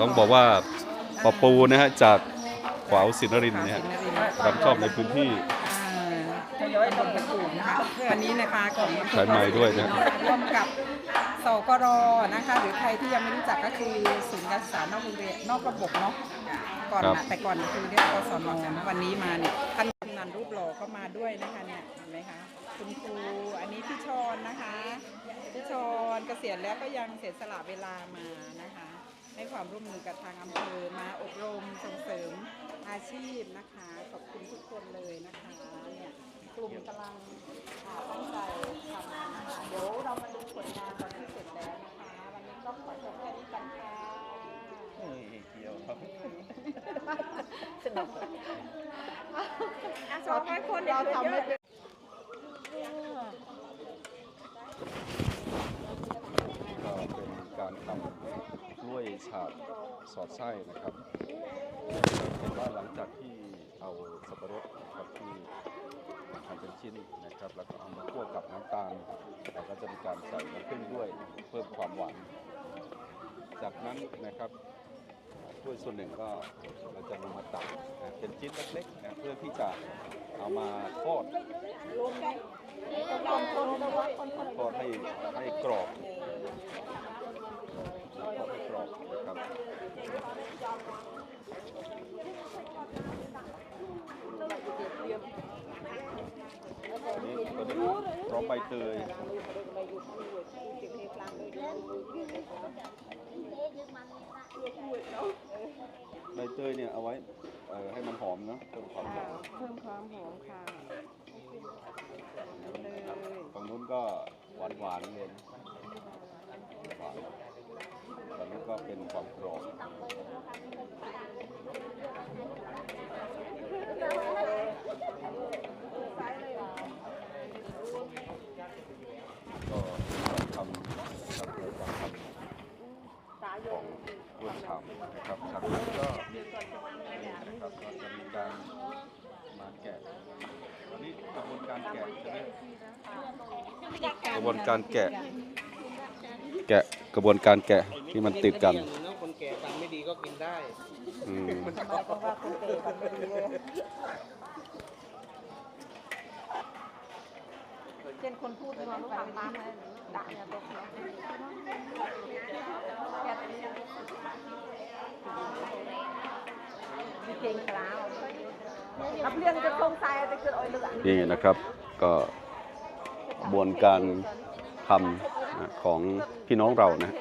ต้องบอกว่าปอปูนะฮะจากขวาวสินนรินทร์นะฮะรับชอบในพื้นที่ ทยอยลงไปปลูกนะคะวันนี้นะคะของใช้ไม้ด้วยนะร่วมกับสกรนะคะ หรือใครที่ยังไม่รู้จักก็คือศูนย์การศึกษานอกโรงเรียนนอกระบบเนาะก่อนครับ นะแต่ก่อนคือเรียกกศนนะวันนี้มาเนี่ยท่านกำนันรูปหล่อก็มาด้วยนะคะเนี่ยเห็นไหมคะคุณครูอันนี้พี่ชอนนะคะพี่ชอนเกษียณแล้วก็ยังเสียสละเวลามานะคะ ให้ความร่วมมือกับทางอำเภอมาอบรมส่งเสริมอาชีพนะคะ ขอบคุณทุกคนเลยนะคะเนี่ยกลุ่มกำลังอ่าตั้งใจทำนะคะเดี๋ยวเรามาดูผลงานตอนที่เสร็จแล้วนะคะ วันนี้ก็ขอจบแค่นี้กันค่ะสนุกสองร้อยคนเราทำไม่เป็น ก็เป็นการทำกล้วย ฉาบสอดไส้นะครับเห็นว่าหลังจากที่เอาสับปะรดนะครับที่ทำเป็นชิ้นนะครับ แล้วก็เอามาคั่วกับน้ำตาลแล้วก็จะมีการใส่น้ำผึ้งด้วยเพิ่มความหวาน จากนั้นนะครับกล้วยส่วนหนึ่งก็เราจะนำมาตัดนะเป็นชิ้นเล็กๆนะเพื่อที่จะเอามาทอดทอดให้ให้กรอบ ทอดให้กรอบนะครับนี่ตัวนี้พร้อม ใบเตยใบเตยเนี่ยเอาไว้เอ่อให้มันหอมเนาะเพิ่มความหอมเพิ่มความหอมค่ะนะครับฝั่งนู้นก็หวานหวานๆเลยนะหวานฝั่งนู้นก็เป็นความกรอบ ก็ทำครับเราจะทำ ของกล้วยฉาบนะครับจากนั้นก็นะครับก็จะมีการมาแกะวันนี้กระบวนการแกะใช่ไหมกระบวนการแกะ แกะกระบวนการแกะที่มันติดกันอย่างนี้เนาะคนแก่ฟังไม่ดีก็กินได้อืมทำไมเพราะว่าคุณเก๋กันไม่ดีเลยเช่นคนพูดที่ว่าลูกทำน้ำเลยด่าเนี่ยตกเนาะ นี่นะครับก็กระบวนการทำของพี่น้องเรานะ